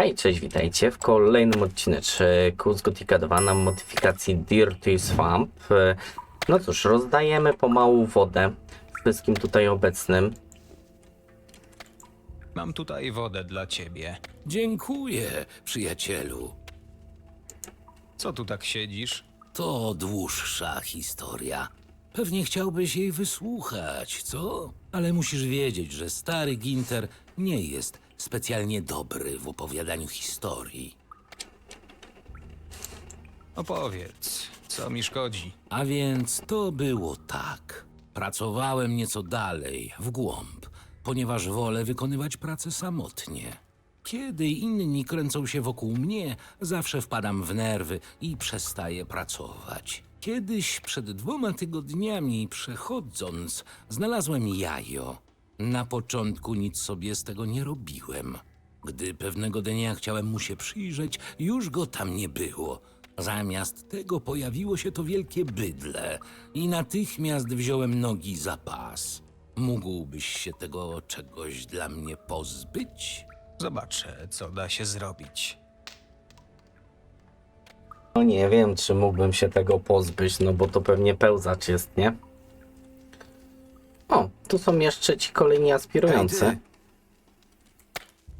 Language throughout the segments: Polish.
Hej, cześć, witajcie w kolejnym odcineczku z Gothica 2 na modyfikacji Dirty Swamp. No cóż, rozdajemy pomału wodę wszystkim tutaj obecnym. Mam tutaj wodę dla ciebie. Dziękuję, przyjacielu. Co tu tak siedzisz? To dłuższa historia. Pewnie chciałbyś jej wysłuchać, co? Ale musisz wiedzieć, że stary Ginter nie jest specjalnie dobry w opowiadaniu historii. Opowiedz, co mi szkodzi? A więc to było tak. Pracowałem nieco dalej, w głąb, ponieważ wolę wykonywać pracę samotnie. Kiedy inni kręcą się wokół mnie, zawsze wpadam w nerwy i przestaję pracować. Kiedyś przed dwoma tygodniami przechodząc, znalazłem jajo. Na początku nic sobie z tego nie robiłem. Gdy pewnego dnia chciałem mu się przyjrzeć, już go tam nie było. Zamiast tego pojawiło się to wielkie bydle i natychmiast wziąłem nogi za pas. Mógłbyś się tego czegoś dla mnie pozbyć? Zobaczę, co da się zrobić. No nie wiem, czy mógłbym się tego pozbyć, no bo to pewnie pełzacz jest, nie? O, tu są jeszcze ci kolejni aspirujący.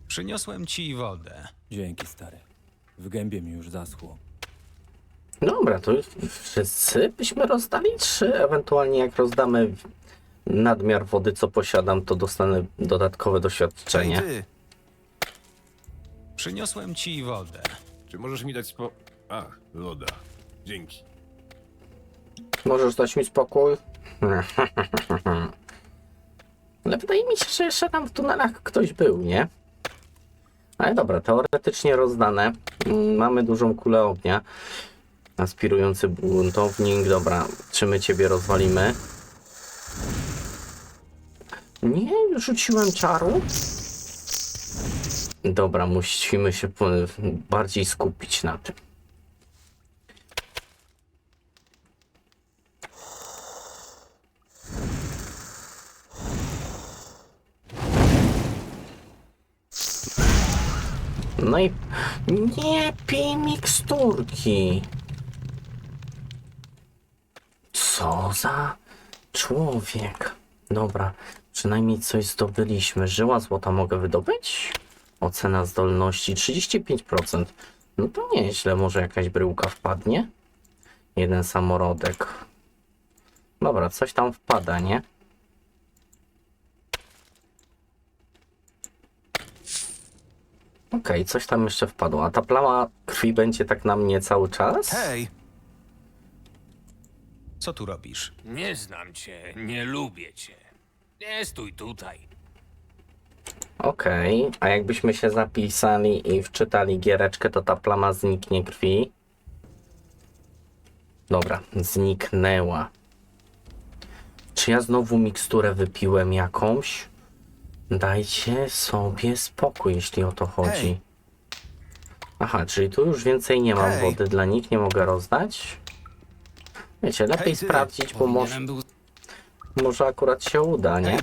Przyniosłem ci wodę. Dzięki, stary. W gębie mi już zaschło. Dobra, to już wszyscy byśmy rozdali, czy ewentualnie jak rozdamy nadmiar wody, co posiadam, to dostanę dodatkowe doświadczenie. ty! Przyniosłem ci wodę. Czy możesz mi dać spo... Ach, woda. Dzięki. Możesz dać mi spokój? Ale wydaje mi się, że jeszcze tam w tunelach ktoś był, nie? Ale dobra, teoretycznie rozdane. Mamy dużą kulę ognia. Aspirujący buntownik. Dobra, czy my ciebie rozwalimy? Nie, rzuciłem czaru. Dobra, musimy się bardziej skupić na tym. No i nie pij miksturki. Co za człowiek. Dobra, przynajmniej coś zdobyliśmy. Żyła złota mogę wydobyć? Ocena zdolności 35%. No to nieźle, może jakaś bryłka wpadnie? Jeden samorodek. Dobra, coś tam wpada, nie? Okej, coś tam jeszcze wpadło. A ta plama krwi będzie tak na mnie cały czas? Hej! Co tu robisz? Nie znam cię, nie lubię cię. Nie stój tutaj. Okej, a jakbyśmy się zapisali i wczytali giereczkę, to ta plama zniknie krwi. Dobra, zniknęła. Czy ja znowu miksturę wypiłem jakąś? Dajcie sobie spokój, jeśli o to chodzi. Aha, czyli tu już więcej nie mam wody dla nich, nie mogę rozdać? Wiecie, lepiej sprawdzić, bo może, może akurat się uda, nie?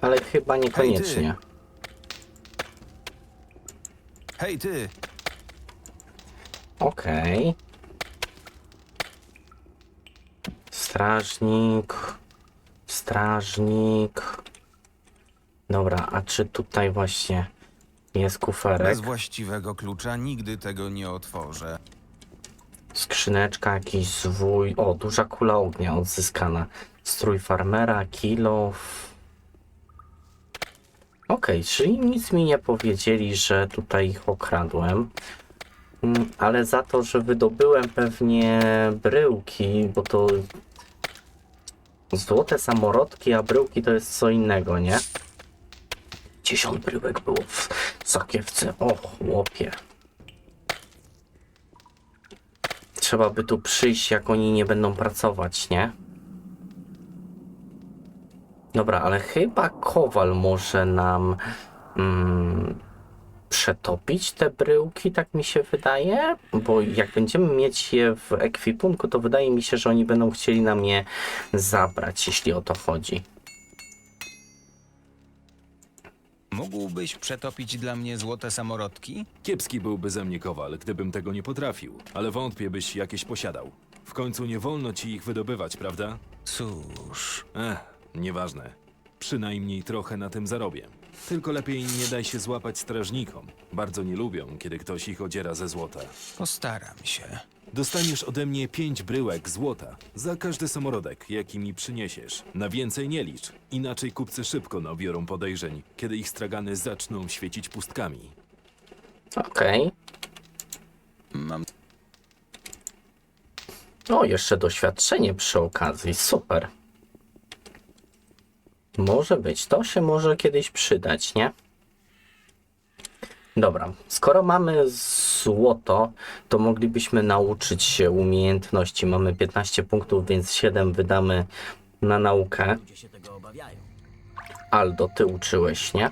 Ale chyba niekoniecznie. Hej ty! Okej. Strażnik. Strażnik. Dobra, a czy tutaj właśnie jest kuferek? Bez właściwego klucza nigdy tego nie otworzę. Skrzyneczka, jakiś zwój. O, duża kula ognia odzyskana. Strój farmera, kilo. Okej, czyli nic mi nie powiedzieli, że tutaj ich okradłem. Mm, Ale za to, że wydobyłem pewnie bryłki, bo to złote samorodki, a bryłki to jest co innego, nie? 10 bryłek było w sakiewce. O, chłopie. Trzeba by tu przyjść, jak oni nie będą pracować, nie? Dobra, ale chyba kowal może nam mm, przetopić te bryłki, tak mi się wydaje. Bo jak będziemy mieć je w ekwipunku, to wydaje mi się, że oni będą chcieli nam je zabrać, jeśli o to chodzi. Mógłbyś przetopić dla mnie złote samorodki? Kiepski byłby ze mnie kowal, gdybym tego nie potrafił, ale wątpię, byś jakieś posiadał. W końcu nie wolno ci ich wydobywać, prawda? Cóż, Ech, nieważne. Przynajmniej trochę na tym zarobię. Tylko lepiej nie daj się złapać strażnikom. Bardzo nie lubią, kiedy ktoś ich odziera ze złota. postaram się. Dostaniesz ode mnie pięć bryłek złota za każdy samorodek, jaki mi przyniesiesz. Na więcej nie licz, inaczej kupcy szybko nabiorą podejrzeń, kiedy ich stragany zaczną świecić pustkami. Okej. Mam O, jeszcze doświadczenie przy okazji. Super. Może być. To się może kiedyś przydać, nie? Dobra. Skoro mamy złoto, to moglibyśmy nauczyć się umiejętności. Mamy 15 punktów, więc 7 wydamy na naukę. Aldo, ty uczyłeś, nie?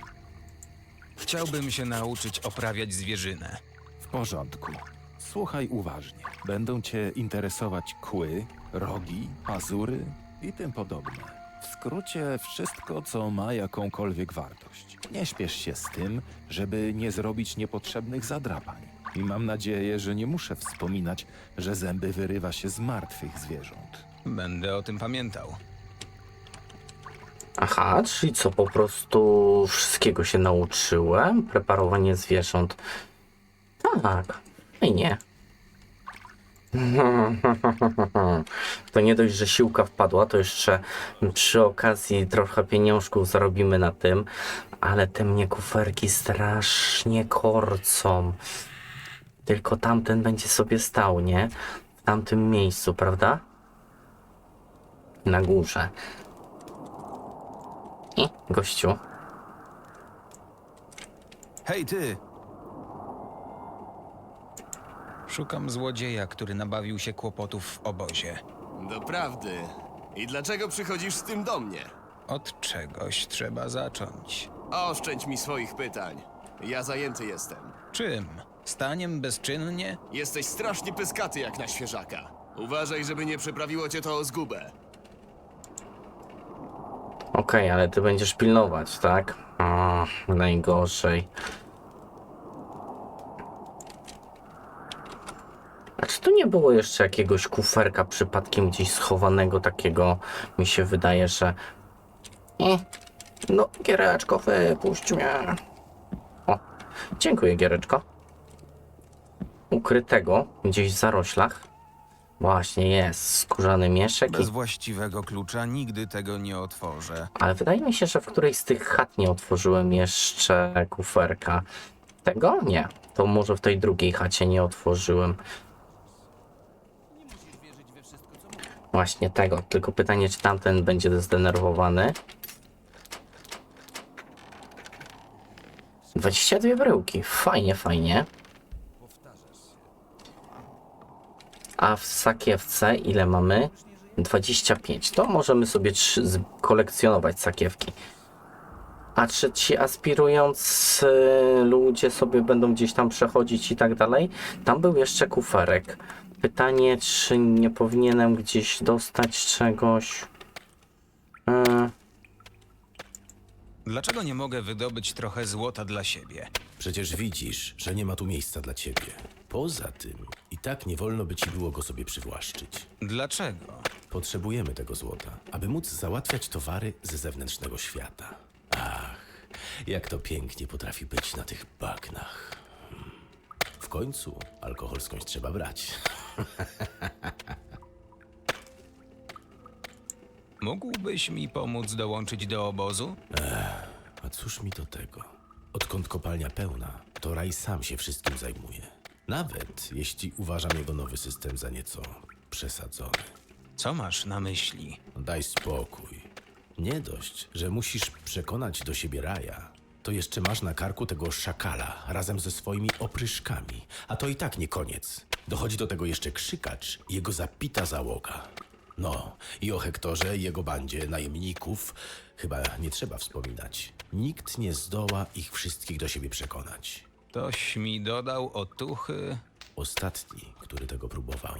Chciałbym się nauczyć oprawiać zwierzynę. W porządku. Słuchaj uważnie. Będą cię interesować kły, rogi, pazury i tym podobne. W skrócie wszystko, co ma jakąkolwiek wartość. Nie śpiesz się z tym, żeby nie zrobić niepotrzebnych zadrapań. I mam nadzieję, że nie muszę wspominać, że zęby wyrywa się z martwych zwierząt. Będę o tym pamiętał. Aha, czyli co, po prostu wszystkiego się nauczyłem? Preparowanie zwierząt. Tak, i nie. To nie dość, że siłka wpadła, to jeszcze przy okazji trochę pieniążków zarobimy na tym, ale te mnie kuferki strasznie korcą. Tylko tamten będzie sobie stał, nie? W tamtym miejscu, prawda? Na górze. I gościu. Hej ty! Szukam złodzieja, który nabawił się kłopotów w obozie. Doprawdy. I dlaczego przychodzisz z tym do mnie? Od czegoś trzeba zacząć. Oszczędź mi swoich pytań. Ja zajęty jestem. Czym? Staniem bezczynnie? Jesteś strasznie pyskaty jak na świeżaka. Uważaj, żeby nie przyprawiło cię to o zgubę. Okej, ale ty będziesz pilnować, tak? O, najgorzej. A czy tu nie było jeszcze jakiegoś kuferka przypadkiem gdzieś schowanego takiego? Mi się wydaje, że... No, Giereczko, wypuść mnie. O, dziękuję, Giereczko. Ukrytego gdzieś w zaroślach. Właśnie jest, skórzany mieszek i Bez właściwego klucza nigdy tego nie otworzę. Ale wydaje mi się, że w którejś z tych chat nie otworzyłem jeszcze kuferka. Tego? Nie. To może w tej drugiej chacie nie otworzyłem. Właśnie tego. Tylko pytanie, czy tamten będzie zdenerwowany. 22 bryłki. Fajnie, fajnie. A w sakiewce ile mamy? 25. To możemy sobie kolekcjonować sakiewki. A czy ci aspirujący ludzie sobie będą gdzieś tam przechodzić i tak dalej? Tam był jeszcze kuferek. Pytanie, czy nie powinienem gdzieś dostać czegoś? E, Dlaczego nie mogę wydobyć trochę złota dla siebie? Przecież widzisz, że nie ma tu miejsca dla ciebie. Poza tym, i tak nie wolno by ci było go sobie przywłaszczyć. Dlaczego? Potrzebujemy tego złota, aby móc załatwiać towary ze zewnętrznego świata. Ach, jak to pięknie potrafi być na tych bagnach. Hmm. W końcu alkohol skądś trzeba brać. Mógłbyś mi pomóc dołączyć do obozu? A cóż mi do tego? Odkąd kopalnia pełna, to Raj sam się wszystkim zajmuje. Nawet jeśli uważam jego nowy system za nieco przesadzony. Co masz na myśli? Daj spokój. Nie dość, że musisz przekonać do siebie Raja, to jeszcze masz na karku tego szakala razem ze swoimi opryszkami. A to i tak nie koniec. Dochodzi do tego jeszcze krzykacz i jego zapita załoga. No, i o Hektorze i jego bandzie najemników chyba nie trzeba wspominać. Nikt nie zdoła ich wszystkich do siebie przekonać. Ktoś mi dodał otuchy. Ostatni, który tego próbował,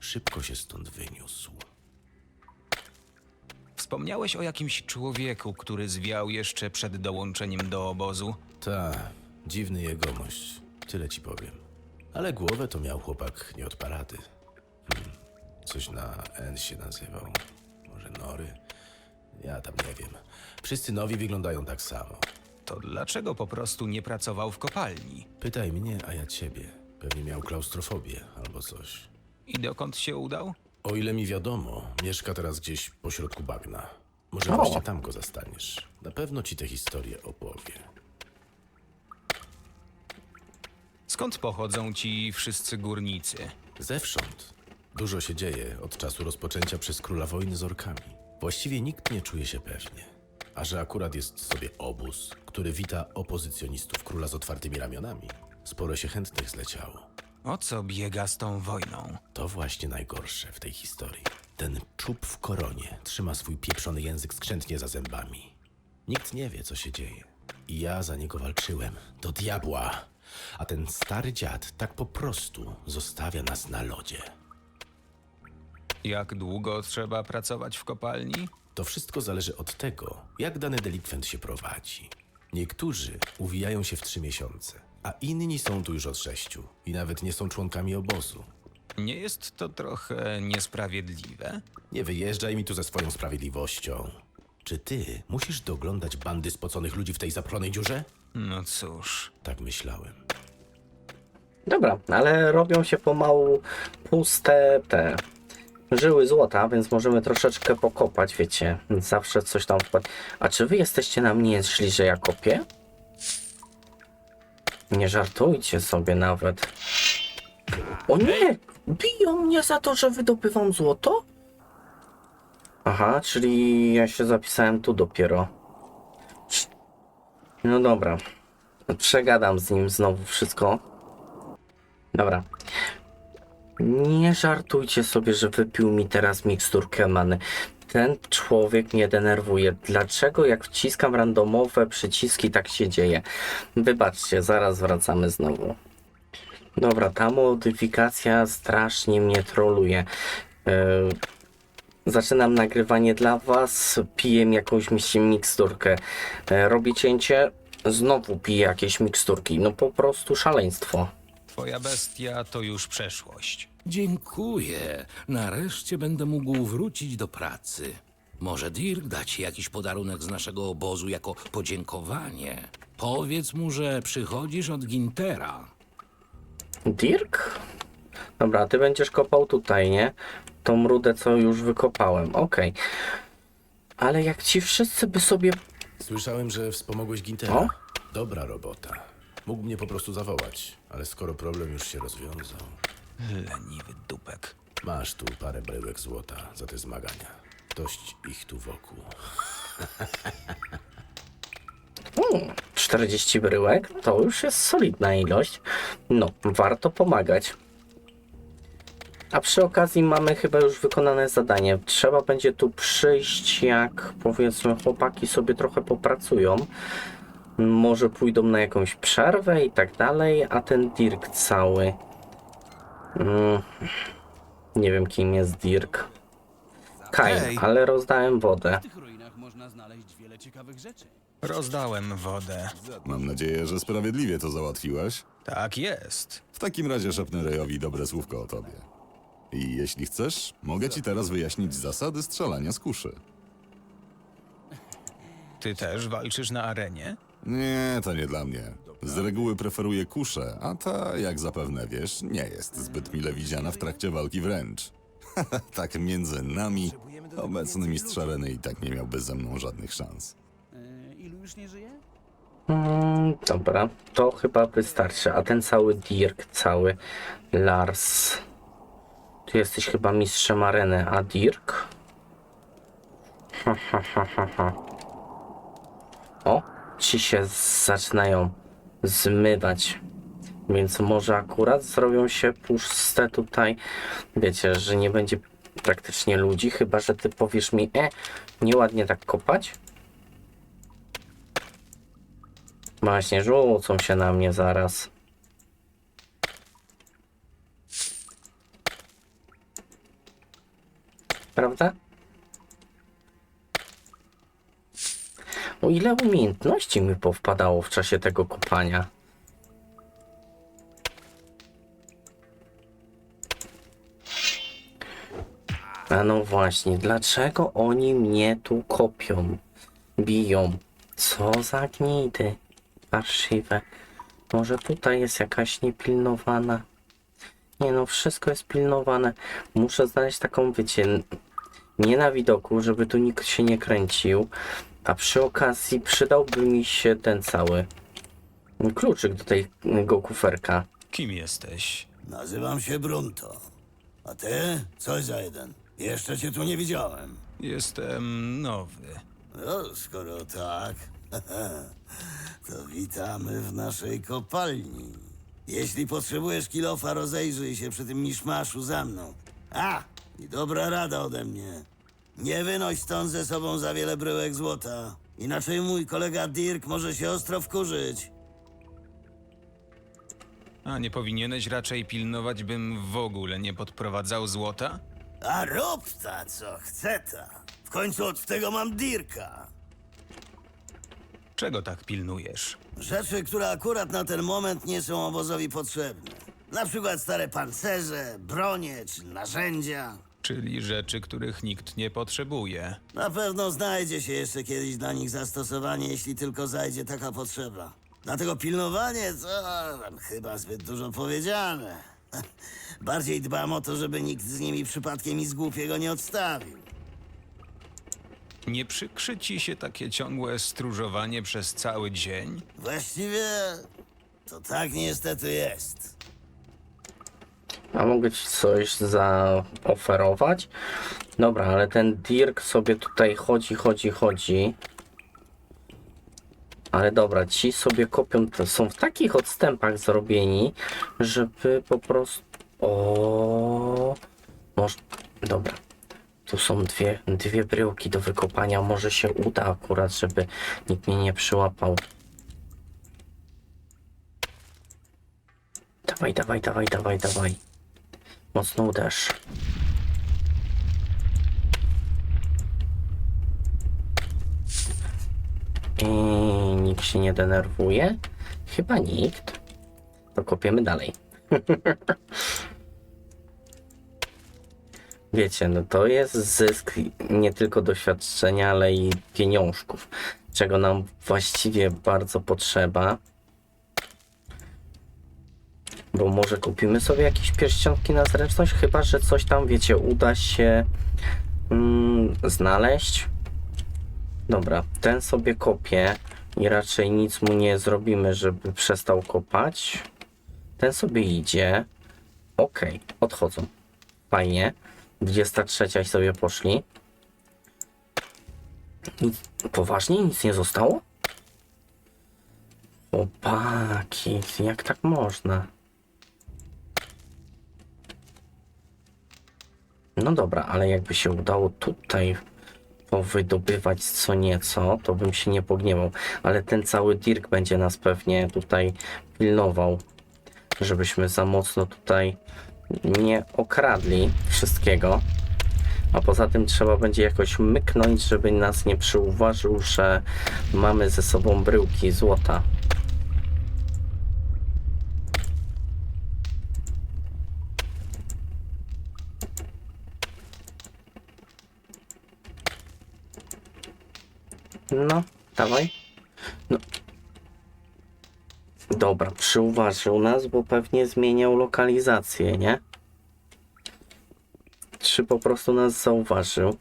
szybko się stąd wyniósł. Wspomniałeś o jakimś człowieku, który zwiał jeszcze przed dołączeniem do obozu. Ta, dziwny jegomość. Tyle ci powiem. Ale głowę to miał chłopak nie od parady. Hmm. Coś na N się nazywał. Może Nory? Ja tam nie wiem. Wszyscy nowi wyglądają tak samo. To dlaczego po prostu nie pracował w kopalni? Pytaj mnie, a ja ciebie. Pewnie miał klaustrofobię albo coś. I dokąd się udał? O ile mi wiadomo, mieszka teraz gdzieś pośrodku bagna. Może właśnie tam go zastaniesz. Na pewno ci tę historię opowie. Skąd pochodzą ci wszyscy górnicy? Zewsząd. Dużo się dzieje od czasu rozpoczęcia przez króla wojny z orkami. Właściwie nikt nie czuje się pewnie. A że akurat jest sobie obóz, który wita opozycjonistów króla z otwartymi ramionami, sporo się chętnych zleciało. O co biega z tą wojną? To właśnie najgorsze w tej historii. Ten czub w koronie trzyma swój pieprzony język skrzętnie za zębami. Nikt nie wie, co się dzieje. I ja za niego walczyłem. Do diabła. A ten stary dziad tak po prostu zostawia nas na lodzie. Jak długo trzeba pracować w kopalni? To wszystko zależy od tego, jak dany delikwent się prowadzi. Niektórzy uwijają się w trzy miesiące, a inni są tu już od sześciu i nawet nie są członkami obozu. Nie jest to trochę niesprawiedliwe? Nie wyjeżdżaj mi tu ze swoją sprawiedliwością. Czy ty musisz doglądać bandy spoconych ludzi w tej zapchlonej dziurze? No cóż, Tak myślałem. Dobra, ale robią się pomału puste te żyły złota, więc możemy troszeczkę pokopać, wiecie. Zawsze coś tam wpadł. A czy wy jesteście na mnie szli, że ja kopię? Nie żartujcie sobie nawet. O nie! Biją mnie za to, że wydobywam złoto? Aha, czyli ja się zapisałem tu dopiero. No dobra. Przegadam z nim znowu wszystko. Dobra. Nie żartujcie sobie, że wypił mi teraz miksturkę many. Ten człowiek mnie denerwuje. Dlaczego jak wciskam randomowe przyciski tak się dzieje? Wybaczcie, zaraz wracamy znowu. Dobra, ta modyfikacja strasznie mnie troluje. Yy, zaczynam nagrywanie dla was, piję jakąś mi- miksturkę. Yy, robię cięcie, znowu piję jakieś miksturki. No po prostu szaleństwo. twoja bestia to już przeszłość. Dziękuję. Nareszcie będę mógł wrócić do pracy. Może Dirk da ci jakiś podarunek z naszego obozu jako podziękowanie. Powiedz mu, że przychodzisz od Gintera. Dirk? Dobra, ty będziesz kopał tutaj, nie? Tą rudę, co już wykopałem. Okej. Ale jak ci wszyscy by sobie... Słyszałem, że wspomogłeś Gintera. O? Dobra robota. Mógł mnie po prostu zawołać, ale skoro problem już się rozwiązał, Leniwy dupek. masz tu parę bryłek złota za te zmagania. Dość ich tu wokół. Hmm, 40 bryłek to już jest solidna ilość. No, warto pomagać. A przy okazji mamy chyba już wykonane zadanie. Trzeba będzie tu przyjść, jak powiedzmy chłopaki sobie trochę popracują. Może pójdą na jakąś przerwę i tak dalej, a ten Dirk cały. Mm, nie wiem kim jest Dirk. Kaj, Hej. ale rozdałem wodę. Rozdałem wodę. Mam nadzieję, że sprawiedliwie to załatwiłeś. Tak jest. W takim razie szepnę Rejowi dobre słówko o tobie. I jeśli chcesz, mogę ci teraz wyjaśnić zasady strzelania z kuszy. Ty też walczysz na arenie? Nie, to nie dla mnie. Z reguły preferuję kuszę, a ta, jak zapewne wiesz, nie jest zbyt mile widziana w trakcie walki wręcz. tak między nami, obecny mistrz areny i tak nie miałby ze mną żadnych szans. Mm, dobra, to chyba wystarczy. A ten cały Dirk, cały Lars. Ty jesteś chyba mistrzem areny, a Dirk? Ha, ha, ha, ha. O, ci się zaczynają zmywać. Więc może akurat zrobią się puste tutaj. Wiecie, że nie będzie praktycznie ludzi, chyba że ty powiesz mi, e, nieładnie tak kopać. Właśnie, rzucą się na mnie zaraz. Prawda? ile umiejętności mi powpadało w czasie tego kopania. A no właśnie, dlaczego oni mnie tu kopią? Biją. Co za gnidy. Parszywe. Może tutaj jest jakaś niepilnowana. Nie no, wszystko jest pilnowane. Muszę znaleźć taką, wiecie, nie na widoku, żeby tu nikt się nie kręcił. A przy okazji przydałby mi się ten cały kluczyk do tego kuferka. Kim jesteś? Nazywam się Brunto. A ty? Coś za jeden. Jeszcze cię tu nie widziałem. Jestem nowy. No, skoro tak, to witamy w naszej kopalni. Jeśli potrzebujesz kilofa, rozejrzyj się przy tym miszmaszu za mną. A, i dobra rada ode mnie. Nie wynoś stąd ze sobą za wiele bryłek złota. Inaczej mój kolega Dirk może się ostro wkurzyć. A nie powinieneś raczej pilnować, bym w ogóle nie podprowadzał złota? A rób ta, co chce ta. W końcu od tego mam Dirka. Czego tak pilnujesz? Rzeczy, które akurat na ten moment nie są obozowi potrzebne. Na przykład stare pancerze, bronie czy narzędzia. Czyli rzeczy, których nikt nie potrzebuje. Na pewno znajdzie się jeszcze kiedyś dla nich zastosowanie, jeśli tylko zajdzie taka potrzeba. Dlatego pilnowanie to tam chyba zbyt dużo powiedziane. Bardziej dbam o to, żeby nikt z nimi przypadkiem nic głupiego nie odstawił. Nie przykrzy ci się takie ciągłe stróżowanie przez cały dzień? Właściwie to tak niestety jest. A mogę ci coś zaoferować? Dobra, ale ten Dirk sobie tutaj chodzi, chodzi, chodzi. Ale dobra, ci sobie kopią, to są w takich odstępach zrobieni, żeby po prostu... O, Może... Dobra. Tu są dwie, dwie bryłki do wykopania. Może się uda akurat, żeby nikt mnie nie przyłapał. Dawaj, dawaj, dawaj, dawaj, dawaj. Mocno uderz. I nikt się nie denerwuje? Chyba nikt. To kopiemy dalej. Wiecie, no to jest zysk nie tylko doświadczenia, ale i pieniążków, czego nam właściwie bardzo potrzeba. Bo może kupimy sobie jakieś pierścionki na zręczność, chyba że coś tam, wiecie, uda się mm, znaleźć. Dobra, ten sobie kopie i raczej nic mu nie zrobimy, żeby przestał kopać. Ten sobie idzie. Okej, odchodzą. Fajnie. 23 sobie poszli. Nic, poważnie nic nie zostało? Chłopaki, jak tak można? No dobra, ale jakby się udało tutaj powydobywać co nieco, to bym się nie pogniewał. Ale ten cały Dirk będzie nas pewnie tutaj pilnował, żebyśmy za mocno tutaj nie okradli wszystkiego. A poza tym trzeba będzie jakoś myknąć, żeby nas nie przyuważył, że mamy ze sobą bryłki złota. No, dawaj. No. Dobra, przyuważył nas, bo pewnie zmieniał lokalizację, nie? Czy po prostu nas zauważył?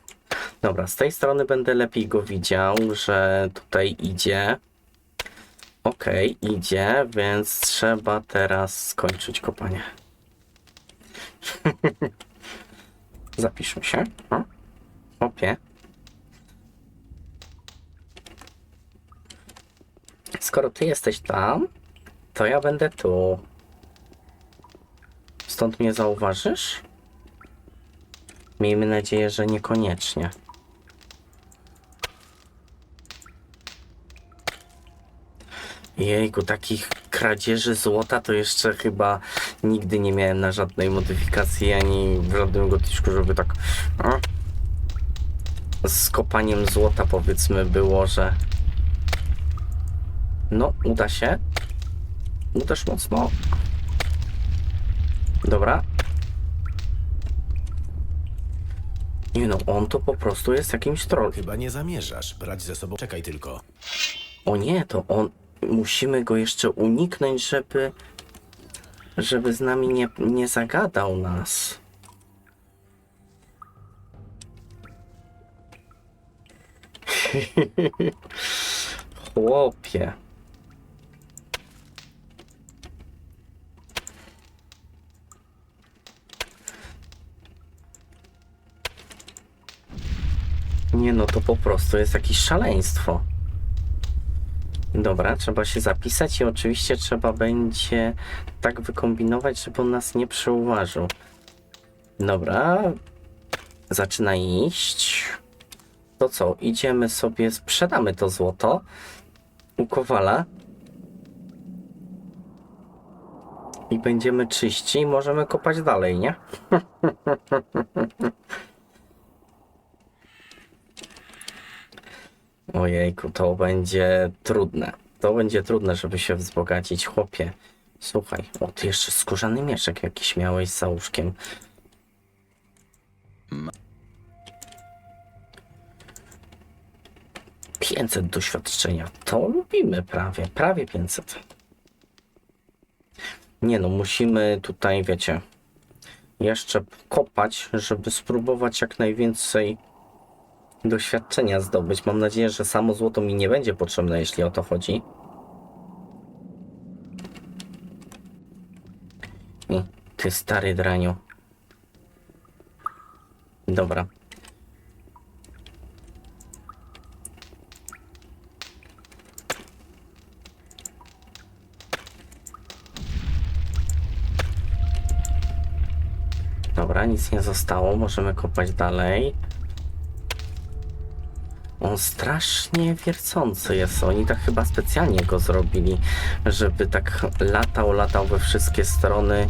Dobra, z tej strony będę lepiej go widział, że tutaj idzie. Okej, idzie, więc trzeba teraz skończyć kopanie. Zapiszmy się. Opie. Skoro ty jesteś tam, to ja będę tu. Stąd mnie zauważysz? Miejmy nadzieję, że niekoniecznie. Jejku, takich kradzieży złota to jeszcze chyba nigdy nie miałem na żadnej modyfikacji ani w żadnym goticzku, żeby tak a, z kopaniem złota powiedzmy było, że No, uda się. Uderz mocno. Dobra. Nie no, on to po prostu jest jakimś troll. Chyba nie zamierzasz brać ze sobą. Czekaj tylko. O nie, to on. Musimy go jeszcze uniknąć, żeby. żeby z nami nie, nie zagadał nas. Chłopie. Nie no, to po prostu jest jakieś szaleństwo. Dobra, trzeba się zapisać i oczywiście trzeba będzie tak wykombinować, żeby on nas nie przeuważył. Dobra, zaczyna iść. To co, idziemy sobie, sprzedamy to złoto u Kowala. I będziemy czyści i możemy kopać dalej, nie? Ojejku, to będzie trudne. To będzie trudne, żeby się wzbogacić, chłopie. Słuchaj, o ty jeszcze skórzany mieszek jakiś miałeś za łóżkiem. Pięćset doświadczenia. To lubimy prawie, prawie 500. Nie no, musimy tutaj, wiecie, jeszcze kopać, żeby spróbować jak najwięcej doświadczenia zdobyć. Mam nadzieję, że samo złoto mi nie będzie potrzebne, jeśli o to chodzi. I ty stary draniu. Dobra. Dobra, nic nie zostało, możemy kopać dalej. On strasznie wiercący jest. Oni tak chyba specjalnie go zrobili, żeby tak latał, latał we wszystkie strony,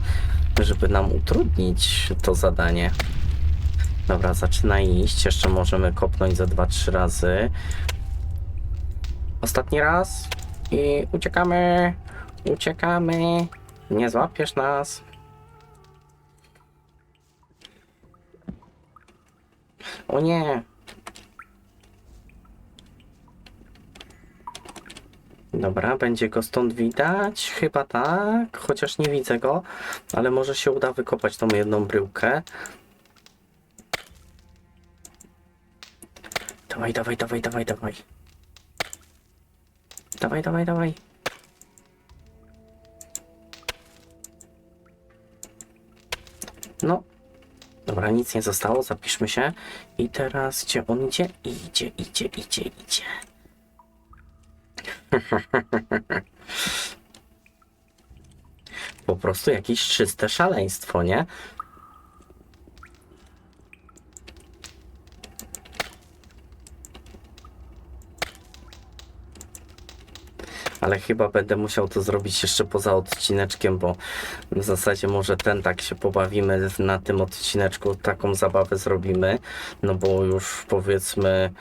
żeby nam utrudnić to zadanie. Dobra, zaczyna iść. Jeszcze możemy kopnąć za 2-3 razy. Ostatni raz. I uciekamy. Uciekamy. Nie złapiesz nas. O nie. Dobra, będzie go stąd widać? Chyba tak, chociaż nie widzę go, ale może się uda wykopać tą jedną bryłkę. Dawaj, dawaj, dawaj, dawaj, dawaj. Dawaj, dawaj, dawaj. No. Dobra, nic nie zostało, zapiszmy się. I teraz gdzie on idzie? Idzie, idzie, idzie, idzie. Po prostu jakieś czyste szaleństwo, nie? Ale chyba będę musiał to zrobić jeszcze poza odcineczkiem, bo w zasadzie może ten tak się pobawimy na tym odcineczku, taką zabawę zrobimy, no bo już powiedzmy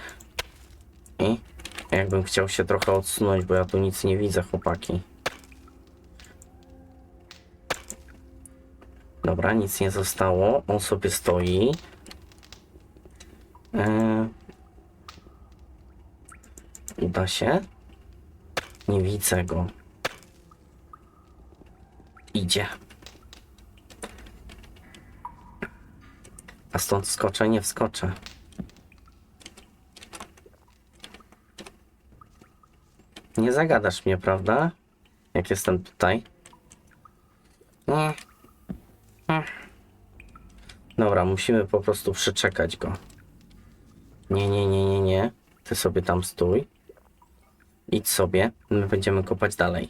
i jakbym chciał się trochę odsunąć, bo ja tu nic nie widzę, chłopaki. Dobra, nic nie zostało. On sobie stoi. Eee... Uda się? Nie widzę go. Idzie. A stąd skoczę? Nie wskoczę. Nie zagadasz mnie, prawda? Jak jestem tutaj. Nie. Nie. Dobra, musimy po prostu przeczekać go. Nie, nie, nie, nie, nie. Ty sobie tam stój. Idź sobie. My będziemy kopać dalej.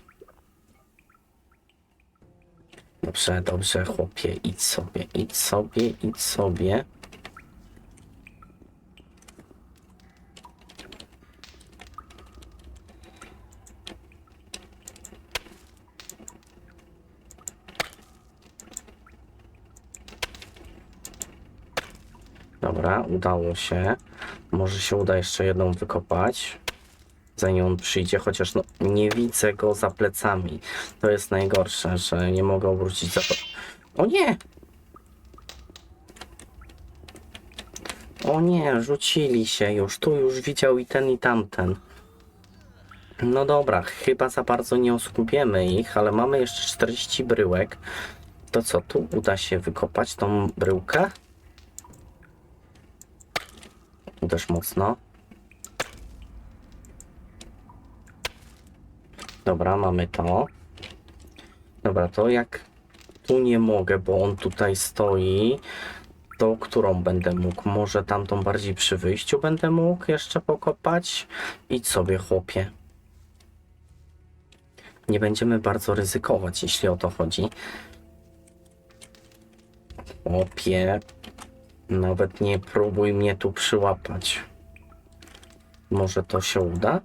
Dobrze, dobrze, chłopie. Idź sobie, idź sobie, idź sobie. Dobra, udało się. Może się uda jeszcze jedną wykopać. zanim on przyjdzie, chociaż no, nie widzę go za plecami. To jest najgorsze, że nie mogę obrócić za... O nie! O nie, rzucili się już. Tu już widział i ten, i tamten. No dobra, chyba za bardzo nie oskubiemy ich, ale mamy jeszcze 40 bryłek. To co, tu uda się wykopać tą bryłkę? Uderz mocno. Dobra, mamy to. Dobra, to jak tu nie mogę, bo on tutaj stoi, to którą będę mógł? Może tamtą bardziej przy wyjściu będę mógł jeszcze pokopać? Idź sobie, chłopie. Nie będziemy bardzo ryzykować, jeśli o to chodzi. Chłopie, nawet nie próbuj mnie tu przyłapać. Może to się uda?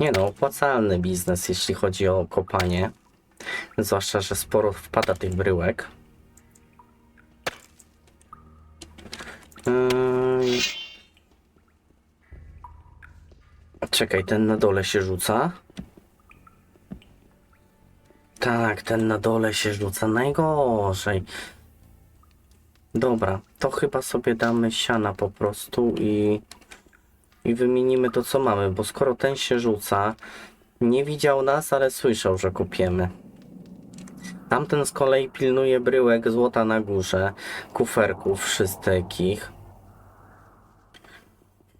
Nie no, opłacalny biznes, jeśli chodzi o kopanie. Zwłaszcza, że sporo wpada tych bryłek. Czekaj, ten na dole się rzuca. Tak, ten na dole się rzuca najgorzej. Dobra, to chyba sobie damy siana po prostu i, i wymienimy to co mamy, bo skoro ten się rzuca, nie widział nas, ale słyszał, że kupiemy. Tamten z kolei pilnuje bryłek złota na górze, kuferków wszystkich.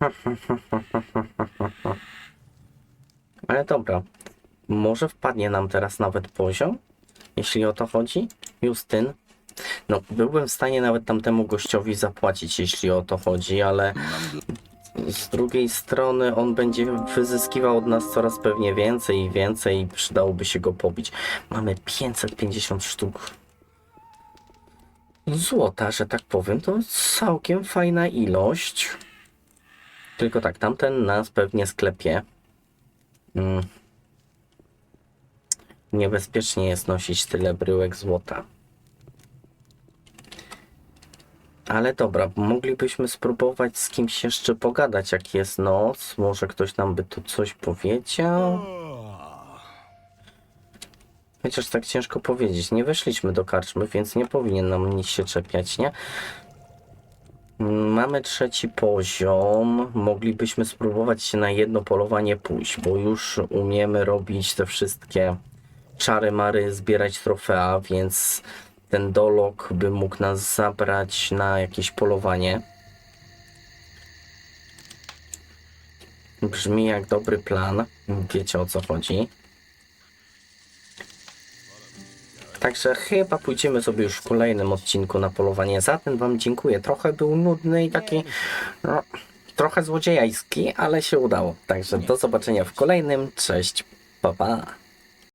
Ale dobra, może wpadnie nam teraz nawet poziom, jeśli o to chodzi. Justyn. No, byłbym w stanie nawet tamtemu gościowi zapłacić, jeśli o to chodzi, ale z drugiej strony on będzie wyzyskiwał od nas coraz pewnie więcej i więcej i przydałoby się go pobić. Mamy 550 sztuk złota, że tak powiem. To całkiem fajna ilość. Tylko tak, tamten nas pewnie sklepie. Mm. Niebezpiecznie jest nosić tyle bryłek złota. Ale dobra, moglibyśmy spróbować z kimś jeszcze pogadać, jak jest noc. Może ktoś nam by tu coś powiedział. Chociaż tak ciężko powiedzieć. Nie weszliśmy do karczmy, więc nie powinien nam nic się czepiać, nie? Mamy trzeci poziom. Moglibyśmy spróbować się na jedno polowanie pójść, bo już umiemy robić te wszystkie czary mary, zbierać trofea, więc ten dolog by mógł nas zabrać na jakieś polowanie. Brzmi jak dobry plan. Wiecie o co chodzi. Także chyba pójdziemy sobie już w kolejnym odcinku na polowanie. Za ten Wam dziękuję. Trochę był nudny i taki no, trochę złodziejski, ale się udało. Także do zobaczenia w kolejnym. Cześć, pa pa.